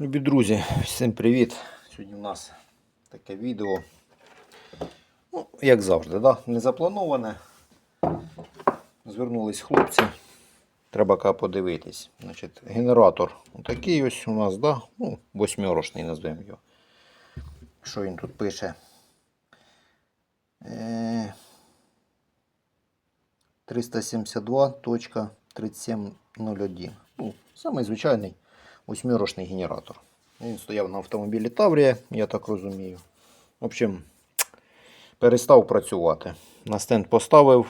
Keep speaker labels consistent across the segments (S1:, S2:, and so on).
S1: Любі друзі, всім привіт! Сьогодні у нас таке відео. Ну, як завжди, да? не заплановане. Звернулись хлопці. Треба подивитись. Значить, генератор такий ось у нас, да? ну, восьмирошний назвемо його. Що він тут пише? Е, 372.3701. Ну, самий звичайний восьмирошний генератор. Він стояв на автомобілі Таврія, я так розумію. В общем, перестав працювати. На стенд поставив,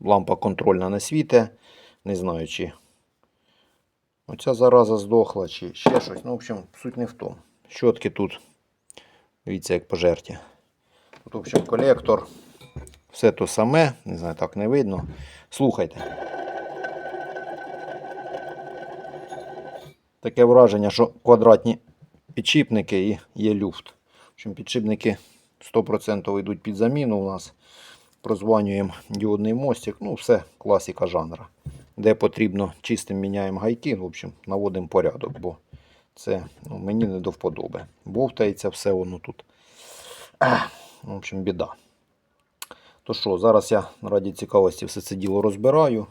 S1: лампа контрольна не світе. Не знаю, чи оця зараза здохла, чи ще щось. Ну, в общем, суть не в тому. Щотки тут, дивіться, як пожерті. Тут, в общем, колектор. Все то саме, не знаю, так не видно. Слухайте. Таке враження, що квадратні підшипники і є люфт. В підшипники 100% йдуть під заміну у нас. Прозванюємо діодний мостик. Ну, все класика жанра. Де потрібно чистим міняємо гайки. В общем, наводимо порядок, бо це ну, мені не до вподоби. Бовтається все воно тут. В общем, біда. То що, зараз я раді цікавості все це діло розбираю,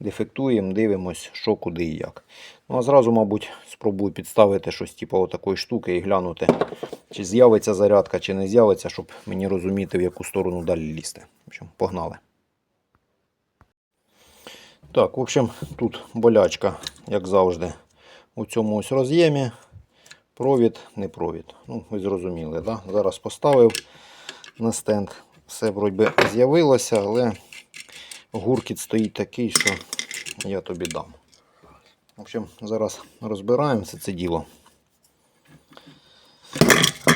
S1: дефектуємо, дивимось, що, куди і як. Ну а зразу, мабуть, спробую підставити щось типу такої штуки і глянути, чи з'явиться зарядка, чи не з'явиться, щоб мені розуміти, в яку сторону далі лізти. В общем, погнали. Так, в общем, тут болячка, як завжди, у цьому ось роз'ємі. Провід, не провід. Ну, ви зрозуміли, да? Зараз поставив на стенд. Все вроді з'явилося, але гуркіт стоїть такий, що я тобі дам. В общем, зараз розбираємо все це діло.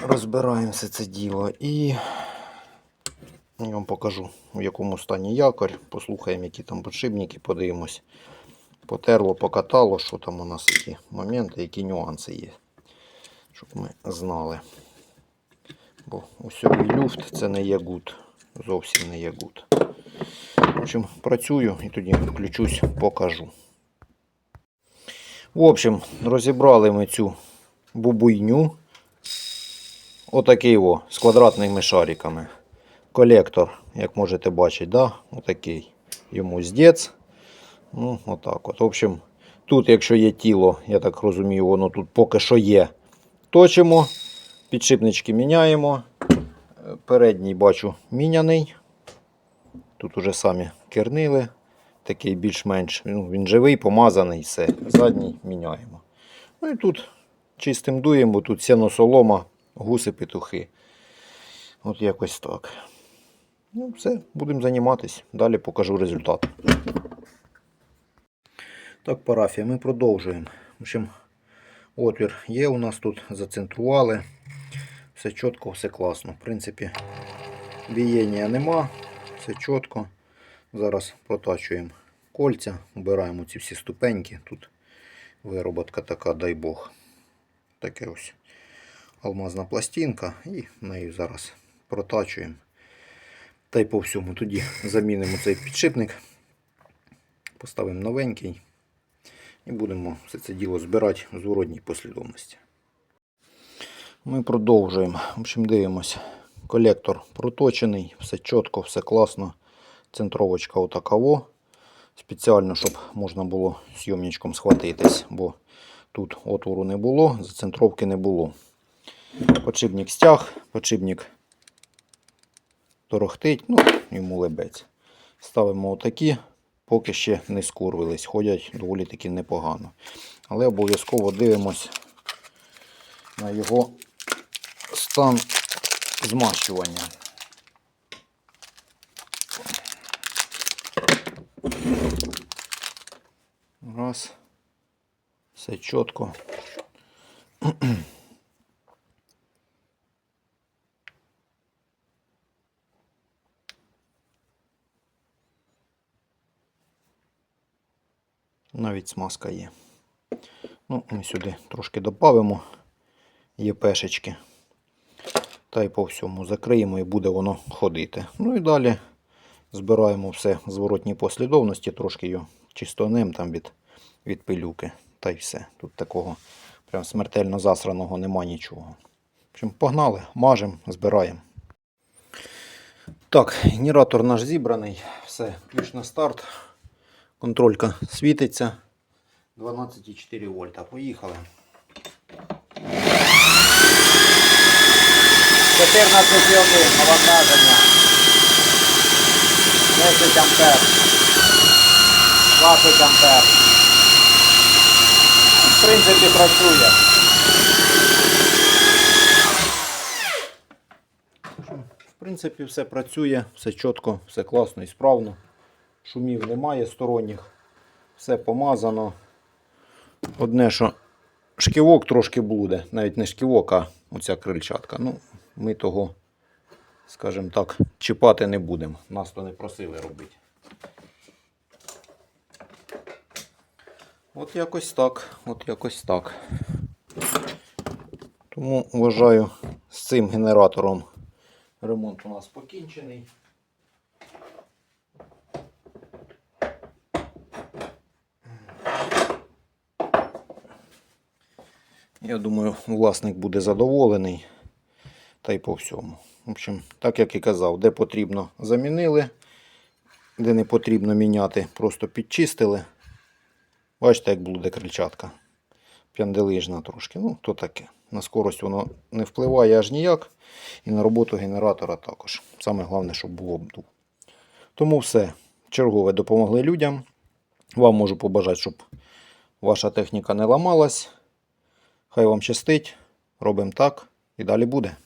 S1: Розбираємо все це діло і я вам покажу, в якому стані якорь. Послухаємо, які там подшипники, подивимось. Потерло, покатало, що там у нас які моменти, які нюанси є. Щоб ми знали. Бо усьовий люфт це не є гуд. Зовсім не є гуд. В общем, працюю і тоді включусь, покажу. В общем, розібрали ми цю бубуйню. Отакий о, з квадратними шариками. Колектор, як можете бачити, да? отакий. Йому здець. Ну, отак от. В общем, тут, якщо є тіло, я так розумію, воно тут поки що є. Точимо, підшипнички міняємо. Передній бачу міняний. Тут уже самі кернили. Такий більш-менш. Ну, він живий, помазаний, все. Задній міняємо. Ну і тут чистим дуємо, бо тут сіно солома, гуси, петухи. От якось так. Ну, все, будемо займатися. Далі покажу результат. Так, парафія, ми продовжуємо. В общем, отвір є у нас тут, зацентрували. Все чітко, все класно. В принципі, бієння нема, все чітко. Зараз протачуємо кольця, вбираємо ці всі ступеньки. Тут вироботка така, дай Бог. Таке ось алмазна пластинка і нею зараз протачуємо. Та й по всьому тоді замінимо цей підшипник, поставимо новенький і будемо все це діло збирати в зворотній послідовності. Ми продовжуємо. В общем, дивимося. Колектор проточений, все чітко, все класно. Центровочка отакаво. Спеціально, щоб можна було зйомничком схватитись, бо тут отвору не було, зацентровки не було. Подшипник стяг, подшипник торохтить, ну, йому лебець. Ставимо отакі, поки ще не скурвились, ходять доволі таки непогано. Але обов'язково дивимось на його стан змащування. Раз. Все чітко. Навіть смазка є. Ну, ми сюди трошки додамо ЄПшечки. Та й по всьому закриємо і буде воно ходити. Ну і далі збираємо все в зворотній послідовності, трошки його чистонем там від, від пилюки. Та й все. Тут такого Прям смертельно засраного нема нічого. В погнали, мажемо, збираємо. Так, генератор наш зібраний. Все, ключ на старт. Контролька світиться. 12,4 вольта. Поїхали. 14,1 навантаження. 10 ампер. 20 ампер. В принципі, працює. В принципі, все працює, все чітко, все класно і справно. Шумів немає сторонніх. Все помазано. Одне, що шківок трошки буде, навіть не шківок, а оця крильчатка. Ну, ми того, скажімо так, чіпати не будемо. Нас то не просили робити. От якось так, от якось так. Тому вважаю, з цим генератором ремонт у нас покінчений. Я думаю, власник буде задоволений. Та й по всьому. В общем, так як і казав, де потрібно замінили, де не потрібно міняти, просто підчистили. Бачите, як блуде крильчатка. П'янделижна трошки. Ну, то таке. На скорость воно не впливає аж ніяк. І на роботу генератора також. Саме головне, щоб було обдув. Тому все. Чергове допомогли людям. Вам можу побажати, щоб ваша техніка не ламалась. Хай вам щастить. Робимо так і далі буде.